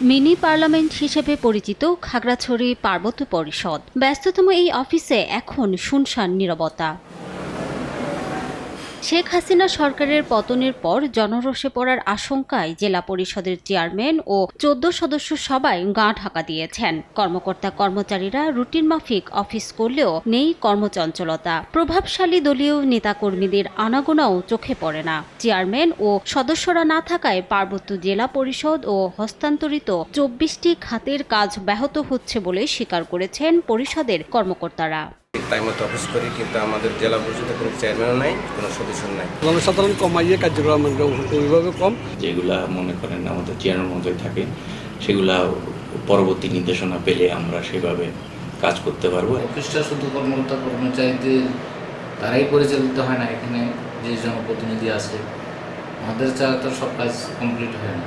Mini parliament হিসেবে পরিচিত খাগড়াছড়ি পার্বত্য পরিষদ। ব্যস্ততম এই অফিসে এখন শুনশান নীরবতা। শেখ হাসিনা সরকারের পতনের পর জনরোষে পড়ার আশঙ্কায় জেলা পরিষদের চেয়ারম্যান ও চোদ্দ সদস্য সবাই গা ঢাকা দিয়েছেন। কর্মকর্তা কর্মচারীরা রুটিন মাফিক অফিস করলেও নেই কর্মচঞ্চলতা। প্রভাবশালী দলীয় নেতাকর্মীদের আনাগোনাও চোখে পড়ে না। চেয়ারম্যান ও সদস্যরা না থাকায় পার্বত্য জেলা পরিষদ ও হস্তান্তরিত চব্বিশটি খাতের কাজ ব্যাহত হচ্ছে বলে স্বীকার করেছেন পরিষদের কর্মকর্তারা। টাইম মতো অফিস করি কিন্তু আমাদের জেলা পরিষদে কোনো চেয়ারম্যানও নাই কোনো সদস্য নাই। জনসাধারণ কমাইয়ে কার্যক্রম ওইভাবে কম। যেগুলা মনে করেন আমাদের চেয়ারের মধ্যে থাকে সেগুলা পরবর্তী নির্দেশনা পেলে আমরা সেভাবে কাজ করতে পারব। অফিসটা শুধু কর্মকর্তা কর্মচারীদের তারাই পরিচালিত হয় না এখানে যে জনপ্রতিনিধি আছে আমাদের ছাড়া তো সব কাজ কমপ্লিট হয় না।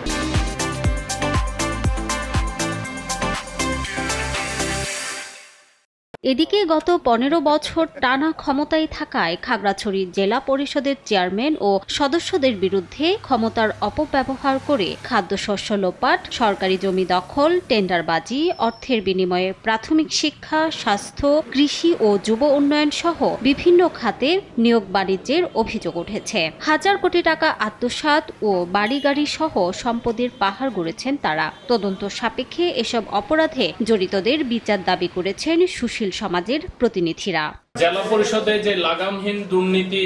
এদিকে গত পনেরো বছর টানা ক্ষমতায় থাকায় খাগড়াছড়ি জেলা পরিষদের চেয়ারম্যান ও সদস্যদের বিরুদ্ধে ক্ষমতার অপব্যবহার করে খাদ্যশস্য লোপাট, সরকারি জমি দখল, টেন্ডারবাজি, অর্থের বিনিময়ে প্রাথমিক শিক্ষা, স্বাস্থ্য, কৃষি ও যুব উন্নয়ন সহ বিভিন্ন খাতে নিয়োগ বাণিজ্যের অভিযোগ উঠেছে। হাজার কোটি টাকা আত্মসাৎ ও বাড়ি গাড়ি সহ সম্পদের পাহাড় গড়েছেন তারা। তদন্ত সাপেক্ষে এসব অপরাধে জড়িতদের বিচার দাবি করেছেন সুশীল সমাজের প্রতিনিধিরা। জেলা পরিষদে যে লাগামহীন দুর্নীতি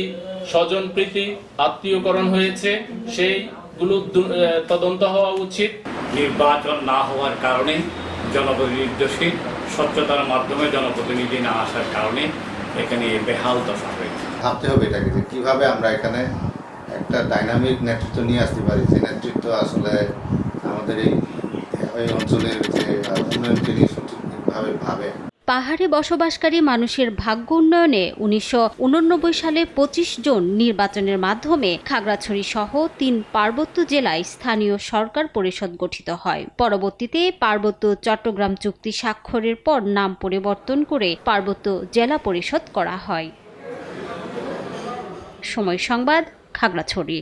স্বজনপ্রীতি আত্মীয়করণ হয়েছে সেইগুলো তদন্ত হওয়া উচিত। নির্বাচন না হওয়ার কারণে জনপ্রতিনিধি স্বচ্ছতার মাধ্যমে জনপ্রতিনিধি না আসার কারণে এখানে বেহাল দশা হয়েছে। ভাবতে হবে এটাকে যে কীভাবে আমরা এখানে একটা ডাইনামিক নেতৃত্ব নিয়ে আসতে পারি। যে নেতৃত্ব আসলে আমাদের এই এই অঞ্চলের যে উন্নয়নকে নিয়ে সঠিকভাবে ভাবে। পাহাড়ে বসবাসকারী মানুষের ভাগ্য উন্নয়নে উনিশশো উননব্বই সালে পঁচিশ জন নির্বাচনের মাধ্যমে খাগড়াছড়ি সহ তিন পার্বত্য জেলায় স্থানীয় সরকার পরিষদ গঠিত হয়। পরবর্তীতে পার্বত্য চট্টগ্রাম চুক্তি স্বাক্ষরের পর নাম পরিবর্তন করে পার্বত্য জেলা পরিষদ করা হয়। সময় সংবাদ, খাগড়াছড়ি।